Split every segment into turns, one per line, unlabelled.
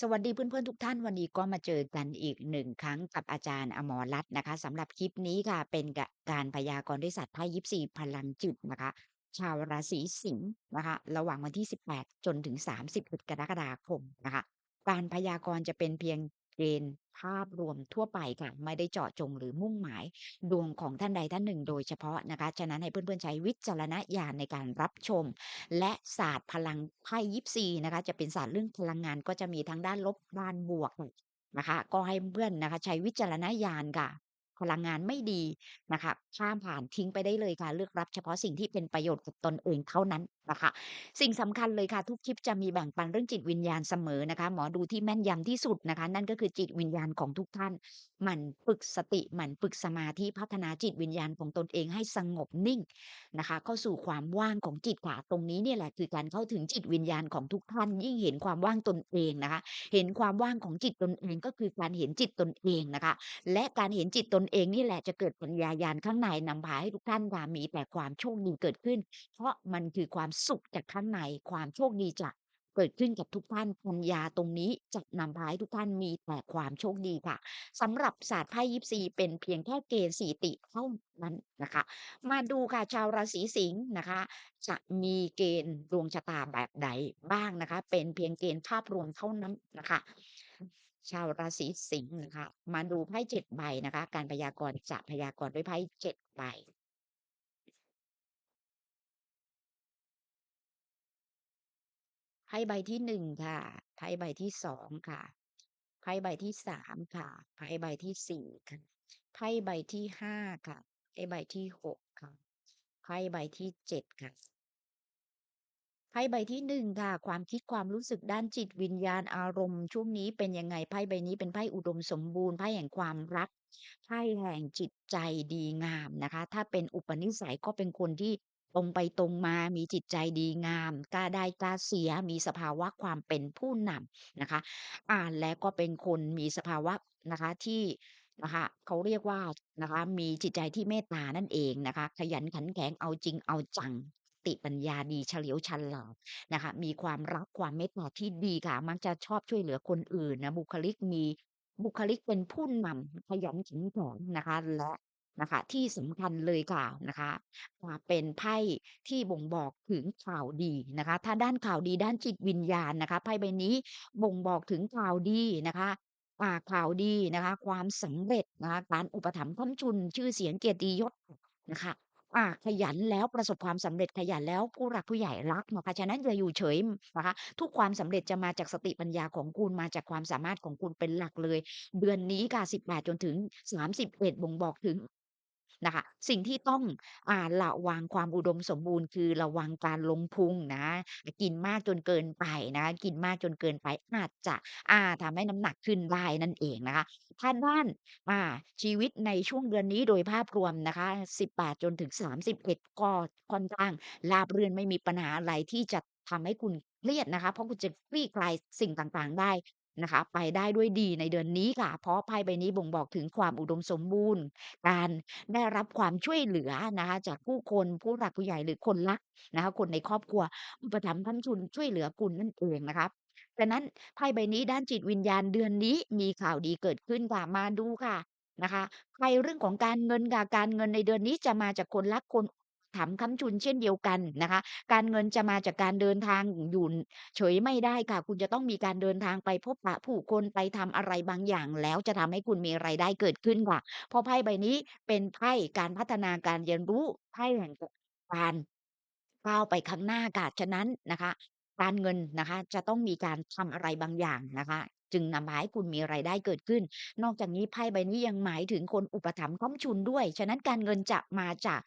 สวัสดีเพื่อนๆทุกท่านวันนี้ก็มาเจอกันอีกหนึ่งครั้งกับอาจารย์อมรรัตน์นะคะสำหรับคลิปนี้ค่ะเป็นกะการพยากรณ์ด้วยสัตว์ไพ่ยิปซีพลังจิตนะคะ ชาวราศีสิงห์นะคะระหว่างวันที่ 18 จนถึง 30กรกฎาคมนะคะ การพยากรณ์จะเป็นเพียง เกณฑ์ภาพรวมทั่วไปค่ะ ไม่ได้เจาะจงหรือมุ่งหมายดวงของท่านใดท่านหนึ่งโดยเฉพาะนะคะ ฉะนั้นให้เพื่อนๆใช้วิจารณญาณในการรับชม และศาสตร์พลังไพ่ยิปซีนะคะ จะเป็นศาสตร์เรื่องพลังงานก็จะมีทั้งด้านลบด้านบวกนะคะ ก็ให้เพื่อนนะคะ ใช้วิจารณญาณค่ะ พลังงานไม่ดีนะคะข้ามผ่านทิ้งไปได้เลยค่ะ เลือกรับเฉพาะสิ่งที่เป็นประโยชน์กับตนเองเท่านั้นนะคะ สิ่งสำคัญเลยค่ะ ทุกคลิปจะมีแบ่งปันเรื่องจิตวิญญาณเสมอนะคะ หมอดูที่แม่นยำที่สุดนะคะ นั่นก็คือจิตวิญญาณของทุกท่านหมั่นฝึกสติหมั่นฝึกสมาธิพัฒนาจิตวิญญาณของตนเองให้สงบนิ่งนะคะ เข้าสู่ความว่างของจิตค่ะตรงนี้เนี่ยแหละคือการเข้าถึงจิตวิญญาณของทุกท่าน ยิ่งเห็นความว่างตนเองนะคะ เห็นความว่างของจิตตนเองก็คือการเห็นจิตตนเองนะคะ และการเห็นจิตตนเองนี่แหละจะเกิดปัญญาญาณข้างในนำพาให้ทุกท่านความมีแต่ความโชคดีเกิดขึ้น เพราะมันคือความสุขจากข้างในความโชคดีจาก เกิดขึ้นกับทุกท่านปัญญาตรงนี้จะนำพาให้ทุกท่านมีแต่ความโชคดีค่ะสำหรับศาสตร์ไพ่ยิปซีเป็นเพียงแค่เกณฑ์สีติเท่านั้นนะคะ มาดูค่ะชาวราศีสิงห์นะคะ จะมีเกณฑ์ดวงชะตาแบบใดบ้างนะคะ เป็นเพียงเกณฑ์ภาพรวมเท่านั้นนะคะชาวราศีสิงห์นะคะ มาดูไพ่เจ็ดใบนะคะ การพยากรณ์จะพยากรณ์ด้วยไพ่เจ็ดใบ ไพ่ใบที่หนึ่งค่ะ ไพ่ใบที่สองค่ะ ไพ่ใบที่สามค่ะ ไพ่ใบที่สี่ค่ะ ไพ่ใบที่ห้าค่ะ ไพ่ใบที่หกค่ะ ไพ่ใบที่เจ็ดค่ะ ไพ่ใบที่หนึ่งค่ะ ความคิดความรู้สึกด้านจิตวิญญาณอารมณ์ช่วงนี้เป็นยังไง ไพ่ใบนี้เป็นไพ่อุดมสมบูรณ์ ไพ่แห่งความรัก ไพ่แห่งจิตใจดีงามนะคะ ถ้าเป็นอุปนิสัยก็เป็นคนที่ ตรงไปตรงมา มีจิตใจดีงาม กล้าได้กล้าเสีย มีสภาวะความเป็นผู้นำนะคะ อ่านแล้วก็เป็นคนมีสภาวะนะคะที่นะคะเขาเรียกว่านะคะ มีจิตใจที่เมตตานั่นเองนะคะ ขยันขันแข็งเอาจริงเอาจังติปัญญาดีเฉลียวฉลาดนะคะ มีความรักความเมตตาที่ดีค่ะ มักจะชอบช่วยเหลือคนอื่นนะบุคลิกมีบุคลิกเป็นผู้นำขยันขันแข็งนะคะ และ นะคะ ที่สำคัญเลยค่ะนะคะอ่าเป็นไพ่ที่บ่งบอกถึงข่าวดีนะคะ ถ้าด้านข่าวดีด้านจิตวิญญาณนะคะไพ่ใบนี้บ่งบอกถึงข่าวดีนะคะอ่าข่าวดีนะคะ ความสำเร็จนะคะการอุปถัมภ์ค้ำจุนชื่อเสียงเกียรติยศนะคะอาขยันแล้วประสบความสำเร็จขยันแล้วผู้หลักผู้ใหญ่รักนะคะฉะนั้นอย่าอยู่เฉยนะคะ ทุกความสำเร็จจะมาจากสติปัญญาของคุณมาจากความสามารถของคุณเป็นหลักเลย เดือนนี้ค่ะ18จนถึง31บ่งบอกถึง นะคะ สิ่งที่ต้อง อ่าระวังความอุดมสมบูรณ์ คือระวังการลงพุงนะ กินมากจนเกินไปนะ กินมากจนเกินไปอาจจะ อ่า ทำให้น้ำหนักขึ้นได้นั่นเองนะคะถ้าด้าน อ่า ชีวิตในช่วงเดือนนี้โดยภาพรวมนะคะ 18 จนถึง 31 ก็ค่อนข้างราบรื่น ไม่มีปัญหาอะไรที่จะทำให้คุณเครียดนะคะ เพราะคุณจะคลี่คลายสิ่งต่าง ๆ ได้ นะคะ ไปได้ด้วยดีในเดือนนี้ค่ะ เพราะไพ่ใบนี้บ่งบอกถึงความอุดมสมบูรณ์ การได้รับความช่วยเหลือนะคะ จากผู้คน ผู้หลักผู้ใหญ่ หรือคนรักนะคะ คนในครอบครัว อุปถัมภ์ค้ำจุน ช่วยเหลือคุณนั่นเองนะครับฉะนั้นไพ่ใบนี้ด้านจิตวิญญาณเดือนนี้มีข่าวดีเกิดขึ้นค่ะ มาดูค่ะนะคะใครเรื่องของการเงินค่ะ การเงินในเดือนนี้จะมาจากคนรัก คน ถามค้ำจุนเช่นเดียวกันนะคะ การเงินจะมาจากการเดินทางอยู่เฉยไม่ได้ค่ะ คุณจะต้องมีการเดินทางไปพบปะผู้คนไปทำอะไรบางอย่าง แล้วจะทำให้คุณมีรายได้เกิดขึ้นค่ะเพราะไพ่ใบนี้เป็นไพ่การพัฒนาการเรียนรู้ไพ่แห่งการก้าวไปข้างหน้าค่ะฉะนั้นนะคะ การเงินนะคะจะต้องมีการทำอะไรบางอย่างนะคะจึงนำมาให้คุณมีรายได้เกิดขึ้น นอกจากนี้ไพ่ใบนี้ยังหมายถึงคนอุปถัมภ์ค้ำชุนด้วย ฉะนั้นการเงินจะมาจาก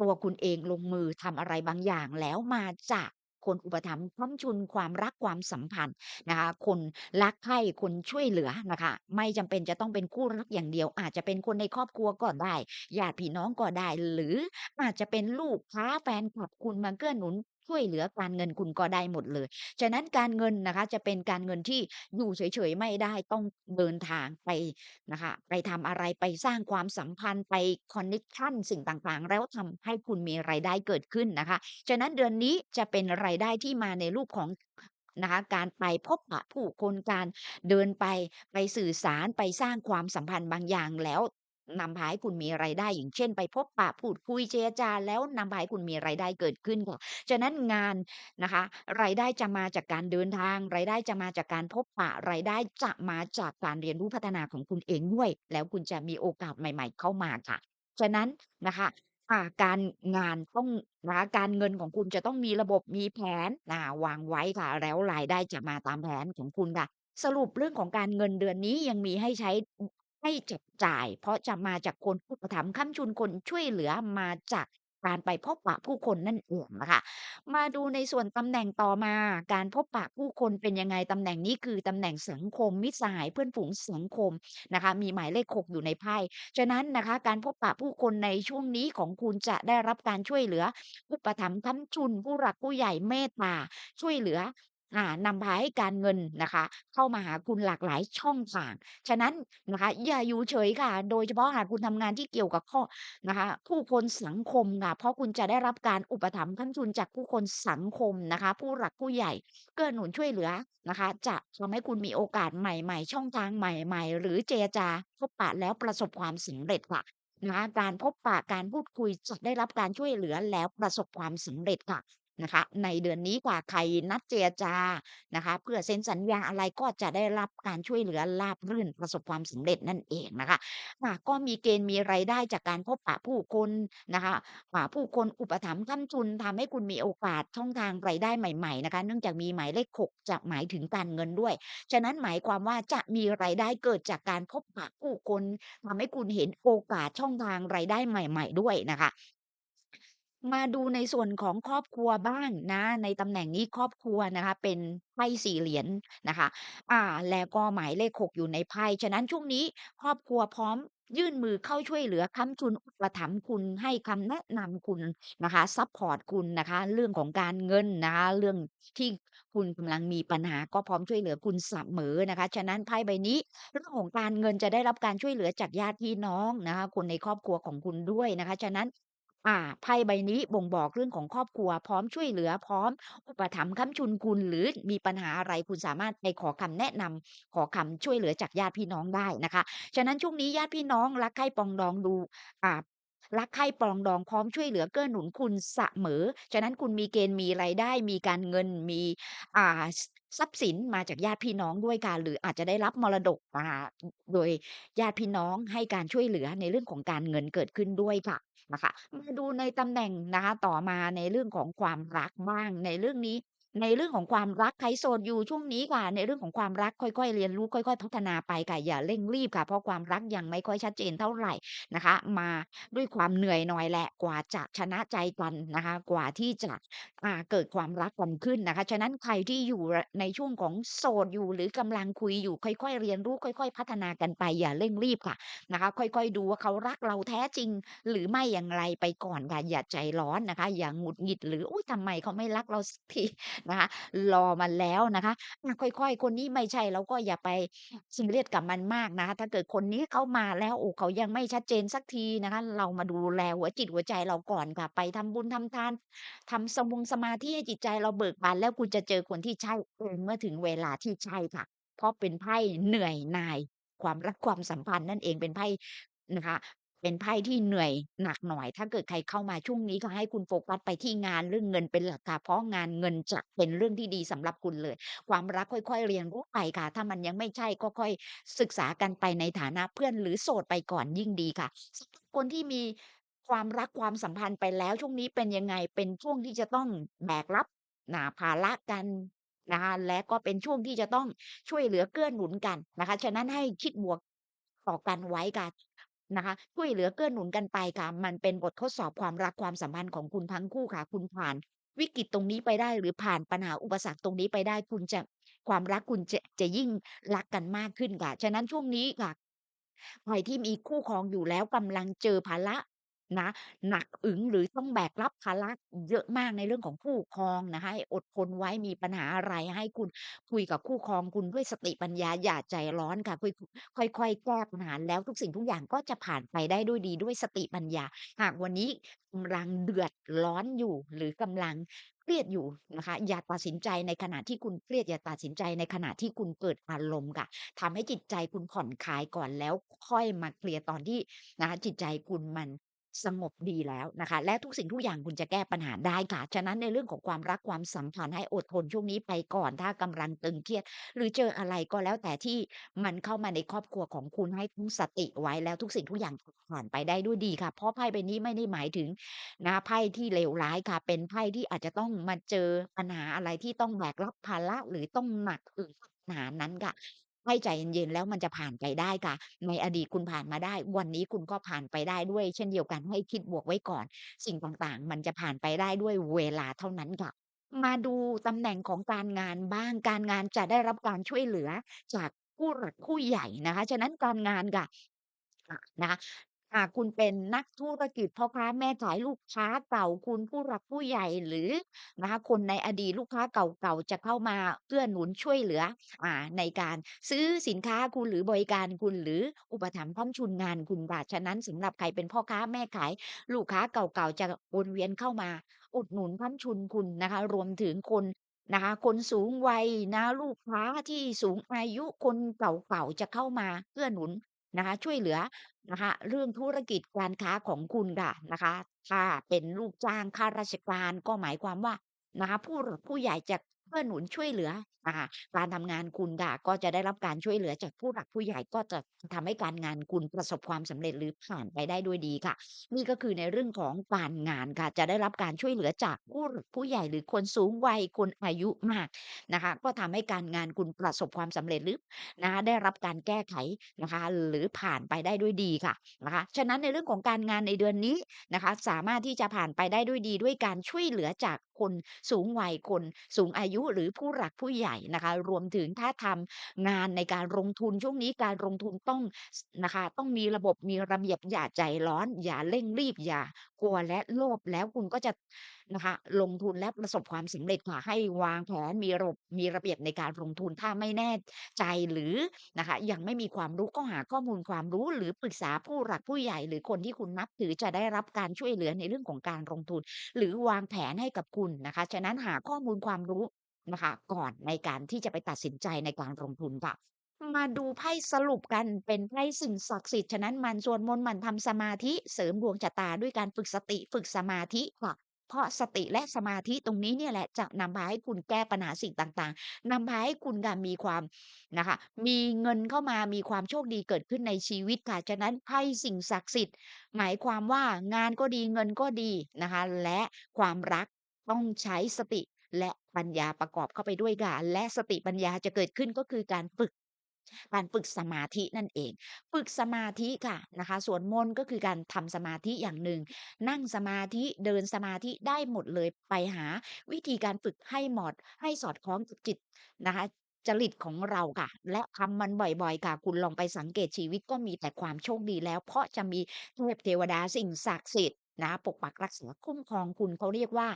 ตัวคุณเองลงมือทำอะไรบางอย่างแล้วมาจากคนอุปถัมภ์ค้ำชุนความรักความสัมพันธ์นะคะ คนรักใคร่คนช่วยเหลือนะคะ ไม่จำเป็นจะต้องเป็นคู่รักอย่างเดียว อาจจะเป็นคนในครอบครัวก็ได้ญาติพี่น้องก็ได้ หรืออาจจะเป็นลูกค้าแฟนคลับคุณมาเกื้อหนุน ช่วยเหลือการเงินคุณก็ได้หมดเลย ฉะนั้นการเงินนะคะจะเป็นการเงินที่อยู่เฉยๆไม่ได้ต้องเดินทางไปนะคะไปทำอะไรไปสร้างความสัมพันธ์ไปคอนเน็กชันสิ่งต่างๆ แล้วทำให้คุณมีรายได้เกิดขึ้นนะคะ ฉะนั้นเดือนนี้จะเป็นรายได้ที่มาในรูปของนะคะการไปพบปะผู้คนการเดินไปไปสื่อสารไปสร้างความสัมพันธ์บางอย่างแล้ว นำพาให้คุณมีรายได้ อย่างเช่น ไปพบปะพูดคุยเจรจา แล้วนำพาให้คุณมีรายได้เกิดขึ้นค่ะฉะนั้นงานนะคะ รายได้จะมาจากการเดินทาง รายได้จะมาจากการพบปะรายได้จะมาจากการเรียนรู้พัฒนาของคุณเองด้วย แล้วคุณจะมีโอกาสใหม่ ๆ เข้ามาค่ะ ฉะนั้นนะคะอ่าการงานต้องนะคะการเงินของคุณจะต้องมีระบบมีแผนอ่าวางไว้ค่ะ แล้วรายได้จะมาตามแผนของคุณค่ะ สรุปเรื่องของการเงินเดือนนี้ยังมีให้ใช้ ให้จับจ่าย เพราะจะมาจากคนอุปถัมภ์ค้ำจุน คนช่วยเหลือ มาจากการไปพบปะผู้คนนั่นเองนะคะมาดูในส่วนตำแหน่งต่อมา การพบปะผู้คนเป็นยังไง ตำแหน่งนี้คือตำแหน่งสังคม มิตรสหาย เพื่อนฝูงสังคมนะคะ มีหมายเลข 6 อยู่ในไพ่ ฉะนั้นนะคะ การพบปะผู้คนในช่วงนี้ของคุณจะได้รับการช่วยเหลือ อุปถัมภ์ค้ำจุน ผู้หลักผู้ใหญ่เมตตา ช่วยเหลือ อ่านำพาให้การเงินนะคะ เข้ามาหาคุณหลากหลายช่องทาง ฉะนั้นนะคะ อย่าอยู่เฉยค่ะ โดยเฉพาะหากคุณทำงานที่เกี่ยวกับข้อนะคะ ผู้คนสังคมค่ะ เพราะคุณจะได้รับการอุปถัมภ์ค้ำจุนจากผู้คนสังคมนะคะ ผู้หลักผู้ใหญ่เกื้อหนุนช่วยเหลือนะคะ จะทำให้คุณมีโอกาสใหม่ ๆ ช่องทางใหม่ ๆ หรือเจรจาพบปะแล้วประสบความสำเร็จค่ะนะคะการพบปะการพูดคุยจะได้รับการช่วยเหลือแล้วประสบความสำเร็จค่ะ นะคะ ในเดือนนี้ค่ะใครนัดเจรจานะคะ เพื่อเซ็นสัญญาอะไรก็จะได้รับการช่วยเหลือราบรื่นประสบความสำเร็จนั่นเองนะคะค่ะก็มีเกณฑ์มีรายได้จากการพบปะผู้คนนะคะอ่าผู้คนอุปถัมภ์ค้ำจุนทำให้คุณมีโอกาสช่องทางรายได้ใหม่ๆนะคะ เนื่องจากมีหมายเลข6จะหมายถึงการเงินด้วย ฉะนั้นหมายความว่าจะมีรายได้เกิดจากการพบปะผู้คนทำให้คุณเห็นโอกาสช่องทางรายได้ใหม่ ๆ ด้วยนะคะ มาดูในส่วนของครอบครัวบ้างนะ ในตำแหน่งนี้ครอบครัวนะคะ เป็นไพ่4เหรียญนะคะ อ่า แล้วก็หมายเลข6อยู่ในไพ่ ฉะนั้นช่วงนี้ครอบครัวพร้อมยื่นมือเข้าช่วยเหลือค้ำจุนอุปถัมภ์คุณ ให้คำแนะนำคุณนะคะ ซัปพอร์ตคุณนะคะ เรื่องของการเงินนะคะ เรื่องที่คุณกำลังมีปัญหาก็พร้อมช่วยเหลือคุณเสมอนะคะ ฉะนั้นไพ่ใบนี้ เรื่องของการเงินจะได้รับการช่วยเหลือจากญาติพี่น้องนะคะ คนในครอบครัวของคุณด้วยนะคะ ฉะนั้น อ่า ไพ่ใบนี้บ่งบอกเรื่องของครอบครัว พร้อมช่วยเหลือ พร้อมอุปถัมภ์ค้ำจุนคุณ หรือมีปัญหาอะไร คุณสามารถไปขอคำแนะนำ ขอคำช่วยเหลือจากญาติพี่น้องได้นะคะ ฉะนั้นช่วงนี้ญาติพี่น้องรักใคร่ปรองดองดู อ่า รักใคร่ปรองดอง พร้อมช่วยเหลือเกื้อหนุนคุณเสมอ ฉะนั้นคุณมีเกณฑ์มีรายได้ มีการเงิน มี อ่า ส ทรัพย์สินมาจากญาติพี่น้องด้วยค่ะ หรืออาจจะได้รับมรดกอ่าโดยญาติพี่น้องให้การช่วยเหลือในเรื่องของการเงินเกิดขึ้นด้วยค่ะ นะคะ มาดูในตำแหน่งนะคะ ต่อมาในเรื่องของความรักบ้าง ในเรื่องนี้ ในเรื่องของความรักใครโสดอยู่ช่วงนี้ค่ะ ในเรื่องของความรักค่อย ๆ เรียนรู้ค่อย ๆ พัฒนาไปค่ะอย่าเร่งรีบค่ะ เพราะความรักยังไม่ค่อยชัดเจนเท่าไรนะคะ มาด้วยความเหนื่อยหน่อยแหละกว่าจะชนะใจกันนะคะ กว่าที่จะ อ่า เกิดความรักกันขึ้นนะคะ ฉะนั้นใครที่อยู่รในช่วงของโสดอยู่ หรือกำลังคุยอยู่ ค่อย ๆ เรียนรู้ ค่อย ๆ พัฒนากันไป อย่าเร่งรีบค่ะนะคะ ค่อย ๆ ดูว่าเขารักเราแท้จริงหรือไม่อย่างไรไปก่อนค่ะ อย่าใจร้อนนะคะ อย่าหงุดหงิด หรือ อุ๊ย ทำไมเขาไม่รักเราสักทีนะคะ รอมาแล้วนะคะอะค่อย ๆ คนนี้ไม่ใช่เราก็อย่าไปซีเรียสกับมันมากนะคะ ถ้าเกิดคนนี้เขามาแล้ว โอ้ เขายังไม่ชัดเจนสักทีนะคะ เรามาดูแลหัวจิตหัวใจเราก่อนค่ะ ไปทำบุญทำทาน ทำสมงสมาธิให้จิตใจเราเบิกบาน แล้วคุณจะเจอคนที่ใช่เองเมื่อถึงเวลาที่ใช่ค่ะ เพราะเป็นไพ่เหนื่อยหน่าย ความรัก ความสัมพันธ์นั่นเอง เป็นไพ่ นะคะ เป็นไพ่ที่เหนื่อยหนักหน่อย ถ้าเกิดใครเข้ามาช่วงนี้ก็ให้คุณโฟกัสไปที่งานเรื่องเงินเป็นหลักค่ะเพราะงานเงินจะเป็นเรื่องที่ดีสำหรับคุณเลย ความรักค่อย ๆ เรียนรู้ไปค่ะ ถ้ามันยังไม่ใช่ก็ค่อยศึกษากันไปในฐานะเพื่อนหรือโสดไปก่อนยิ่งดีค่ะสำหรับคนที่มีความรักความสัมพันธ์ไปแล้วช่วงนี้เป็นยังไงเป็นช่วงที่จะต้องแบกรับน่ะภาระกันนะคะและก็เป็นช่วงที่จะต้องช่วยเหลือเกื้อหนุนกันนะคะ ฉะนั้นให้คิดบวกต่อกันไว้ค่ะ นะคะช่วยเหลือเกื้อหนุนกันไปค่ะ มันเป็นบททดสอบความรักความสัมพันธ์ของคุณทั้งคู่ค่ะ คุณผ่าน วิกฤตตรงนี้ไปได้หรือผ่านปัญหาอุปสรรคตรงนี้ไปได้คุณจะความรักคุณจะจะยิ่งรักกันมากขึ้นค่ะ ฉะนั้นช่วงนี้ค่ะใครที่มีคู่ครองอยู่แล้วกำลังเจอภาระ นะ หนักอึ๋ง หรือต้องแบกรับภาระเยอะมากในเรื่องของคู่ครองนะคะ ให้อดทนไว้ มีปัญหาอะไรให้คุณคุยกับคู่ครองคุณด้วยสติปัญญา อย่าใจร้อนค่ะค่อยๆค่อย ๆ แก้ปัญหา แล้วทุกสิ่งทุกอย่างก็จะผ่านไปได้ด้วยดี ด้วยสติปัญญา หากวันนี้กำลังเดือดร้อนอยู่ หรือกำลังเครียดอยู่นะคะ อย่าตัดสินใจในขณะที่คุณเครียด อย่าตัดสินใจในขณะที่คุณเกิดอารมณ์ค่ะ ทำให้จิตใจคุณผ่อนคลายก่อน แล้วค่อยมาเคลียร์ตอนที่นะคะ จิตใจคุณมัน สงบดีแล้วนะคะ และทุกสิ่งทุกอย่างคุณจะแก้ปัญหาได้ค่ะ ฉะนั้นในเรื่องของความรักความสัมพันธ์ให้อดทนช่วงนี้ไปก่อนถ้ากำลังตึงเครียด หรือเจออะไรก็แล้วแต่ที่มันเข้ามาในครอบครัวของคุณให้ตั้งสติไว้แล้วทุกสิ่งทุกอย่างผ่านไปได้ด้วยดีค่ะ เพราะไพ่ใบนี้ไม่ได้หมายถึงนะไพ่ที่เลวร้ายค่ะ เป็นไพ่ที่อาจจะต้องมาเจอปัญหาอะไรที่ต้องแบกรับภาระหรือต้องหนักอึ้งกับปัญหานั้นค่ะ ให้ใจเย็น ๆ แล้วมันจะผ่านไปได้ค่ะ ในอดีตคุณผ่านมาได้ วันนี้คุณก็ผ่านไปได้ด้วยเช่นเดียวกัน ให้คิดบวกไว้ก่อน สิ่งต่าง ๆ มันจะผ่านไปได้ด้วยเวลาเท่านั้นค่ะ มาดูตำแหน่งของการงานบ้าง การงานจะได้รับการช่วยเหลือจากผู้หลักผู้ใหญ่นะคะ ฉะนั้นการงานค่ะอ่านะคะ หากคุณเป็นนักธุรกิจ พ่อค้าแม่ขาย ลูกค้าเก่าคุณ ผู้หลักผู้ใหญ่ หรือนะคะคนในอดีต ลูกค้าเก่า ๆ จะเข้ามาเกื้อหนุนช่วยเหลือ อ่า ในการซื้อสินค้าคุณ หรือบริการคุณ หรืออุปถัมภ์ค้ำชุนงานคุณค่ะ ฉะนั้นสำหรับใครเป็นพ่อค้าแม่ขาย ลูกค้าเก่า ๆ จะวนเวียนเข้ามา อุดหนุนค้ำชุนคุณนะคะ รวมถึงคนนะคะ คนสูงวัยนะ ลูกค้าที่สูงอายุ คนเก่า ๆ จะเข้ามาเกื้อหนุนนะคะ ช่วยเหลือ นะคะ เรื่องธุรกิจการค้าของคุณค่ะนะคะ ถ้าเป็นลูกจ้างข้าราชการก็หมายความว่านะคะ ผู้หลักผู้ใหญ่จะ เกื้อหนุนช่วยเหลือ อ่า การทำงานคุณค่ะ ก็จะได้รับการช่วยเหลือจากผู้หลักผู้ใหญ่ ก็จะทำให้การงานคุณประสบความสำเร็จ หรือผ่านไปได้ด้วยดีค่ะ นี่ก็คือในเรื่องของการงานค่ะ จะได้รับการช่วยเหลือจากผู้หลักผู้ใหญ่ หรือคนสูงวัย คนอายุมากนะคะ ก็ทำให้การงานคุณประสบความสำเร็จ หรือ นะคะ ได้รับการแก้ไขนะคะ หรือผ่านไปได้ด้วยดีค่ะ นะคะ ฉะนั้นในเรื่องของการงานในเดือนนี้นะคะ สามารถที่จะผ่านไปได้ด้วยดี ด้วยการช่วยเหลือจากคนสูงวัย คนสูงอายุหรือผู้หลักผู้ใหญ่นะคะ รวมถึงถ้าทำงานในการลงทุนช่วงนี้การลงทุนต้องนะคะ ต้องมีระบบมีระเบียบอย่าใจร้อน อย่าเร่งรีบอย่ากลัวและโลภแล้วคุณก็จะนะคะลงทุนและประสบความสำเร็จค่ะให้วางแผนมีระบบมีระเบียบในการลงทุนถ้าไม่แน่ใจหรือนะคะยังไม่มีความรู้ก็หาข้อมูลความรู้หรือปรึกษาผู้หลักผู้ใหญ่ หรือคนที่คุณนับถือจะได้รับการช่วยเหลือในเรื่องของการลงทุน หรือวางแผนให้กับคุณนะคะ ฉะนั้นหาข้อมูลความรู้ นะคะ ก่อนในการที่จะไปตัดสินใจในการลงทุนค่ะ มาดูไพ่สรุปกันเป็นไพ่สิ่งศักดิ์สิทธิ์ฉะนั้นมันสวดมนต์มันทำสมาธิเสริมดวงชะตาด้วยการฝึกสติฝึกสมาธิค่ะ เพราะสติและสมาธิตรงนี้เนี่ยแหละจะนำพาให้คุณแก้ปัญหาสิ่งต่างๆนำพาให้คุณค่ะมีความนะคะ มีเงินเข้ามามีความโชคดีเกิดขึ้นในชีวิตค่ะฉะนั้นไพ่สิ่งศักดิ์สิทธิ์ หมายความว่างานก็ดีเงินก็ดีนะคะ และความรักต้องใช้สติ และปัญญาประกอบเข้าไปด้วยค่ะและสติปัญญาจะเกิดขึ้นก็คือการฝึก การฝึกสมาธินั่นเอง ฝึกสมาธิค่ะนะคะสวดมนต์ก็คือการทำสมาธิอย่างหนึ่ง นั่งสมาธิเดินสมาธิได้หมดเลยไปหา วิธีการฝึกให้หมาะให้สอดคล้องกับจิตนะคะจริตของเราค่ะ และทำมันบ่อยๆค่ะ คุณลองไปสังเกตชีวิตก็มีแต่ความโชคดีแล้ว เพราะจะมีเทพเทวดาสิ่งศักดิ์สิทธิ์ นะปกปักรักษาคุ้มครองคุณเขาเรียกว่า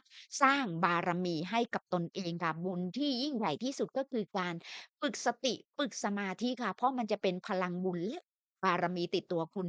สร้างบารมีให้กับตนเองค่ะบุญที่ยิ่งใหญ่ที่สุดก็คือการฝึกสติฝึกสมาธิค่ะ เพราะมันจะเป็นพลังบุญและบารมีติดตัวคุณ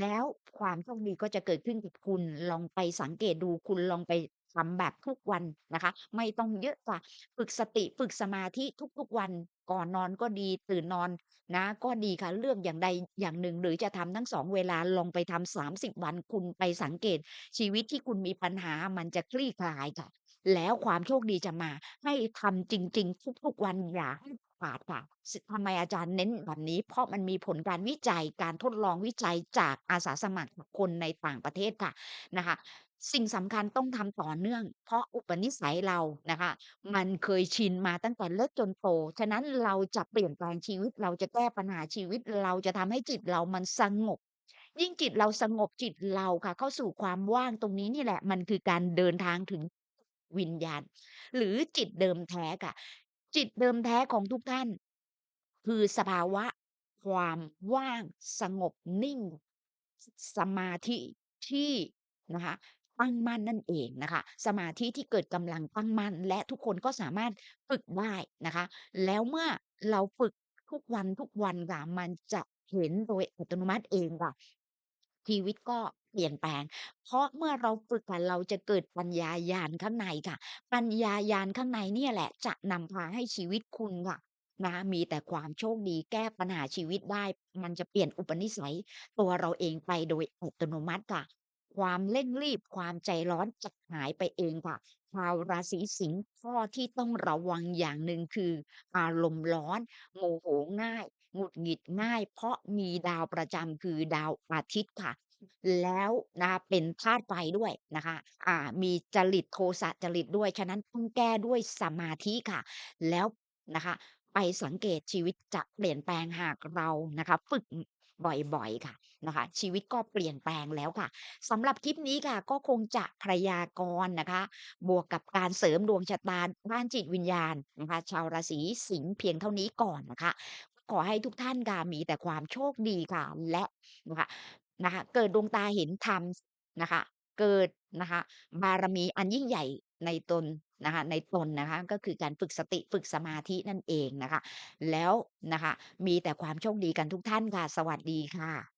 แล้วความโชคดีก็จะเกิดขึ้นกับคุณลองไปสังเกตดูคุณลองไป ทำแบบทุกวันนะคะ ไม่ต้องเยอะค่ะฝึกสติฝึกสมาธิทุกๆวันก่อนนอนก็ดีตื่นนอนนะ ก็ดีค่ะเลือกอย่างใดอย่างหนึ่ง หรือจะทำทั้งสองเวลาลองไปทำ30 วันคุณไปสังเกต ชีวิตที่คุณมีปัญหามันจะคลี่คลายค่ะ แล้วความโชคดีจะมา ให้ทำจริง ๆ ทุกๆวันอย่าให้ ขาดค่ะทำไมอาจารย์เน้นแบบนี้ เพราะมันมีผลการวิจัยการทดลองวิจัยจากอาสาสมัครคนในต่างประเทศค่ะนะคะ สิ่งสำคัญต้องทำต่อเนื่อง เพราะอุปนิสัยเรานะคะ มันเคยชินมาตั้งแต่เล็กจนโต ฉะนั้นเราจะเปลี่ยนแปลงชีวิต เราจะแก้ปัญหาชีวิต เราจะทำให้จิตเรามันสงบยิ่งจิตเราสงบจิตเราค่ะ เข้าสู่ความว่างตรงนี้นี่แหละ มันคือการเดินทางถึงวิญญาณ หรือจิตเดิมแท้ค่ะ จิตเดิมแท้ของทุกท่าน คือสภาวะ ความว่างสงบนิ่ง สมาธิที่นะคะตั้งมั่นนั่นเองนะคะ สมาธิที่เกิดกำลังตั้งมั่น และทุกคนก็สามารถฝึกได้นะคะ แล้วเมื่อเราฝึกทุกวันๆค่ะมันจะเห็นโดยอัตโนมัติเองค่ะ ชีวิตก็เปลี่ยนแปลง เพราะเมื่อเราฝึกอะเราจะเกิดปัญญาญาณข้างในค่ะ ปัญญาญาณข้างในเนี่ยแหละ จะนำพาให้ชีวิตคุณค่ะนะคะมีแต่ความโชคดีแก้ปัญหาชีวิตได้ มันจะเปลี่ยนอุปนิสัยตัวเราเองไปโดยอัตโนมัติค่ะ ความเร่งรีบความใจร้อนจะหายไปเองค่ะ ชาวราศีสิงห์ข้อที่ต้องระวังอย่างหนึ่งคือ อารมณ์ร้อน โมโหง่าย หงุดหงิดง่าย เพราะมีดาวประจำคือดาวอาทิตย์ค่ะ แล้วนะคะเป็นธาตุไฟด้วยนะคะ อ่า มีจริตโทสะจริตด้วย ฉะนั้นต้องแก้ด้วยสมาธิค่ะ แล้วนะคะ ไปสังเกตชีวิตจะเปลี่ยนแปลงหากเรานะคะ ฝึกบ่อยๆค่ะนะคะ ชีวิตก็เปลี่ยนแปลงแล้วค่ะสำหรับคลิปนี้ค่ะ ก็คงจะพยากรณ์นะคะ บวกกับการเสริมดวงชะตาด้านจิตวิญญาณนะคะ ชาวราศีสิงห์เพียงเท่านี้ก่อนนะคะ ขอให้ทุกท่านค่ะ มีแต่ความโชคดีค่ะ และนะคะ นะคะ เกิดดวงตาเห็นธรรมนะคะ เกิดนะคะ บารมีอันยิ่งใหญ่ในตนนะคะ ในตนนะคะ ก็คือการฝึกสติ ฝึกสมาธินั่นเองนะคะ แล้วนะคะ มีแต่ความโชคดีกันทุกท่านค่ะ สวัสดีค่ะ